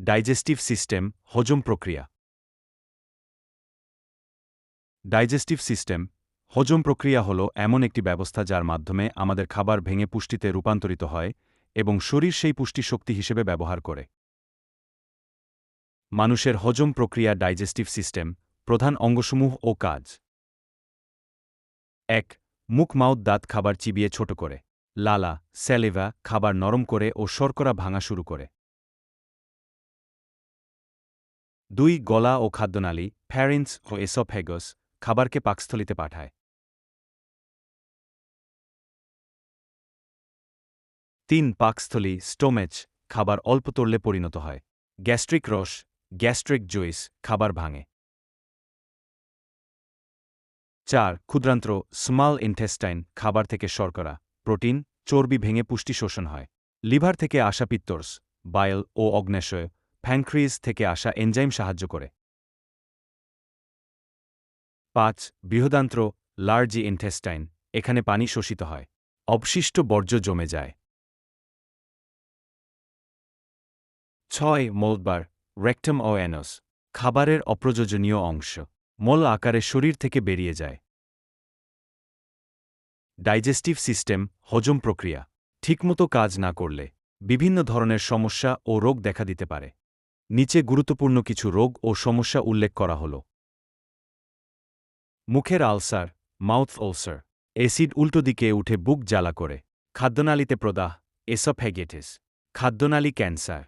Digestive system হজম প্রক্রিয়া। Digestive system হজম প্রক্রিয়া হল এমন একটি ব্যবস্থা যার মাধ্যমে আমাদের খাবার ভেঙে পুষ্টিতে রূপান্তরিত হয় এবং শরীর সেই পুষ্টি শক্তি হিসেবে ব্যবহার করে। মানুষের হজম প্রক্রিয়া ডাইজেস্টিভ সিস্টেম প্রধান অঙ্গসমূহ ও কাজ। এক, মুখ মাউথ দাঁত খাবার চিবিয়ে ছোট করে। লালা, স্যালিভা খাবার নরম করে ও শর্করা ভাঙা শুরু করে। দুই গলা ও খাদ্যনালী, ফ্যারিন্স ও এসোফেগস খাবারকে পাকস্থলিতে পাঠায়। তিন পাকস্থলী স্টোমেচ খাবার অল্প তরলে পরিণত হয়। গ্যাস্ট্রিক রস, গ্যাস্ট্রিক জুইস, খাবার ভাঙে। চার, ক্ষুদ্রান্ত্র, স্মল ইন্টেস্টাইন, খাবার থেকে শর্করা, প্রোটিন, চর্বি ভেঙে পুষ্টি শোষণ হয়। লিভার থেকে আসা পিত্তর্স বায়ল ও অগ্নেশয় ফ্যাংক্রিজ থেকে আসা এনজাইম সাহায্য করে। পাঁচ, বৃহদান্ত্র লার্জি ইন্টেস্টাইন এখানে পানি শোষিত হয়। অবশিষ্ট বর্জ্য জমে যায়। ছয়, মোলবার রেক্টম ও অ্যানোস খাবারের অপ্রযোজনীয় অংশ। মল আকারে শরীর থেকে বেরিয়ে যায়। ডাইজেস্টিভ সিস্টেম, হজম প্রক্রিয়া। ঠিকমতো কাজ না করলে বিভিন্ন ধরনের সমস্যা ও রোগ দেখা দিতে পারে। নিচে গুরুত্বপূর্ণ কিছু রোগ ও সমস্যা উল্লেখ করা হল। মুখের আলসার, মাউথ অলসার অ্যাসিড উল্টো দিকে উঠে বুক জ্বালা করে। খাদ্যনালীতে প্রদাহ, এসফ্যাগেটিস, খাদ্যনালী ক্যান্সার।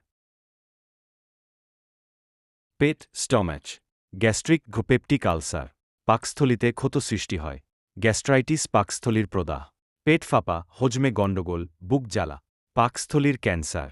পেট স্টম্যাচ গ্যাস্ট্রিক ঘোপেপটিক আলসার, পাকস্থলিতে ক্ষত সৃষ্টি হয়। গ্যাস্ট্রাইটিস, পাকস্থলীর প্রদাহ। পেট ফাঁপা, হজমে গণ্ডগোল, বুক জ্বালা, পাকস্থলীর ক্যান্সার।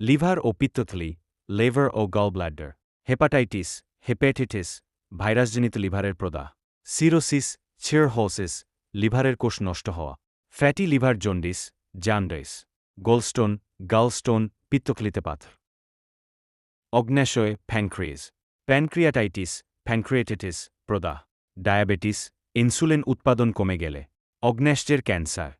লিভার ও পিত্তথলি, লেভার ও গলব্লাডার, হেপাটাইটিস হেপাটাইটিস, ভাইরাসজনিত লিভারের প্রদাহ, সিরোসিস, ছিরহোসিস, লিভারের কোষ নষ্ট হওয়া, fatty liver jaundice, jaundice, gallstone, gallstone পিত্তকলিতে পাথর। অগ্ন্যাশয় ফ্যাংক্রিজ প্যানক্রিয়াটাইটিস ফ্যাংক্রিয়েটিটিস প্রদাহ, ডায়াবেটিস, ইনসুলিন উৎপাদন কমে গেলে অগ্ন্যাশযের ক্যান্সার।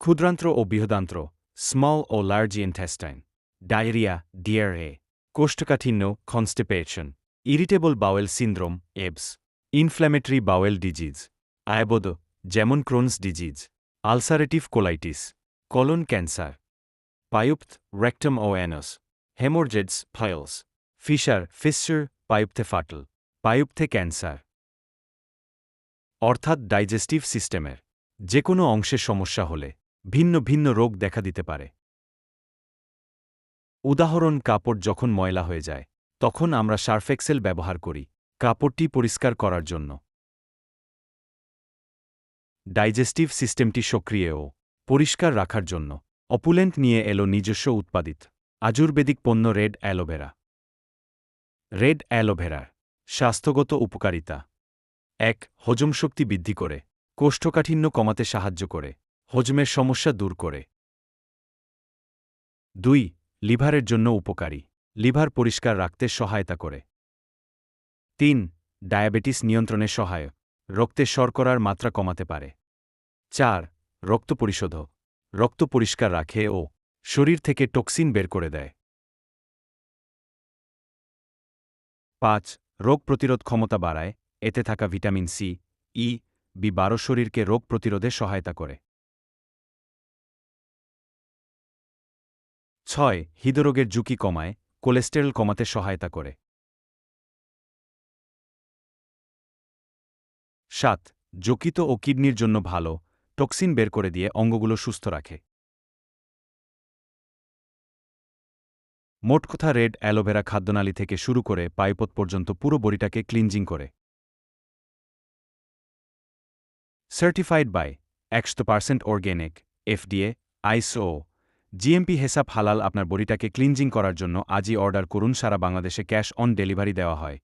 ক্ষুদ্রান্ত্র ও বৃহদান্ত্র স্মল ও লার্জ ইন্টেস্টাইন ডায়রিয়া ডিআরএ কোষ্ঠকাঠিন্য constipation irritable bowel syndrome IBS inflammatory bowel disease IBD যেমন Crohn's disease ulcerative colitis colon cancer পায়ুপ্ত rectum ও anus haemorrhoids piles fissure fissure পায়ুপ্থে ফাটল পায়ুপ্থে ক্যান্সার অর্থাৎ ডাইজেস্টিভ সিস্টেমের যে কোনো অংশে সমস্যা হলে ভিন্ন ভিন্ন রোগ দেখা দিতে পারে। উদাহরণ, কাপড় যখন ময়লা হয়ে যায়, তখন আমরা সার্ফেক্সেল ব্যবহার করি, কাপড়টি পরিষ্কার করার জন্য। ডাইজেস্টিভ সিস্টেমটি সক্রিয় ও পরিষ্কার রাখার জন্য। অপুলেন্ট নিয়ে এলো নিজস্ব উৎপাদিত আজুর্বেদিক পণ্য রেড অ্যালোভেরা। রেড অ্যালোভেরার স্বাস্থ্যগত উপকারিতা। এক, হজম শক্তি বৃদ্ধি করে, কোষ্ঠকাঠিন্য কমাতে সাহায্য করে। হজমের সমস্যা দূর করে। দুই, লিভারের জন্য উপকারী। লিভার পরিষ্কার রাখতে সহায়তা করে। তিন, ডায়াবেটিস নিয়ন্ত্রণে সহায়ক। রক্তে শর্করার মাত্রা কমাতে পারে। চার, রক্ত পরিশোধক রক্ত পরিষ্কার রাখে ও শরীর থেকে টক্সিন বের করে দেয়। পাঁচ, রোগ প্রতিরোধ ক্ষমতা বাড়ায়। এতে থাকা ভিটামিন সি, ই, বি বারো শরীরকে রোগ প্রতিরোধে সহায়তা করে। ছয়, হৃদরোগের ঝুঁকি কমায়, কোলেস্টেরল কমাতে সহায়তা করে। সাত যকৃত ও কিডনির জন্য ভালো, টক্সিন বের করে দিয়ে অঙ্গগুলো সুস্থ রাখে। মোট কথা রেড অ্যালোভেরা খাদ্যনালী থেকে শুরু করে পাইপত পর্যন্ত পুরো বড়িটাকে ক্লিনজিং করে। সার্টিফাইড বাই একশো percent organic, FDA, ISO GMP হেসাব হালাল আপনার বড়িটাকে ক্লিনজিং করার জন্য আজই অর্ডার করুন, সারা বাংলাদেশে ক্যাশ অন ডেলিভারি দেওয়া হয়।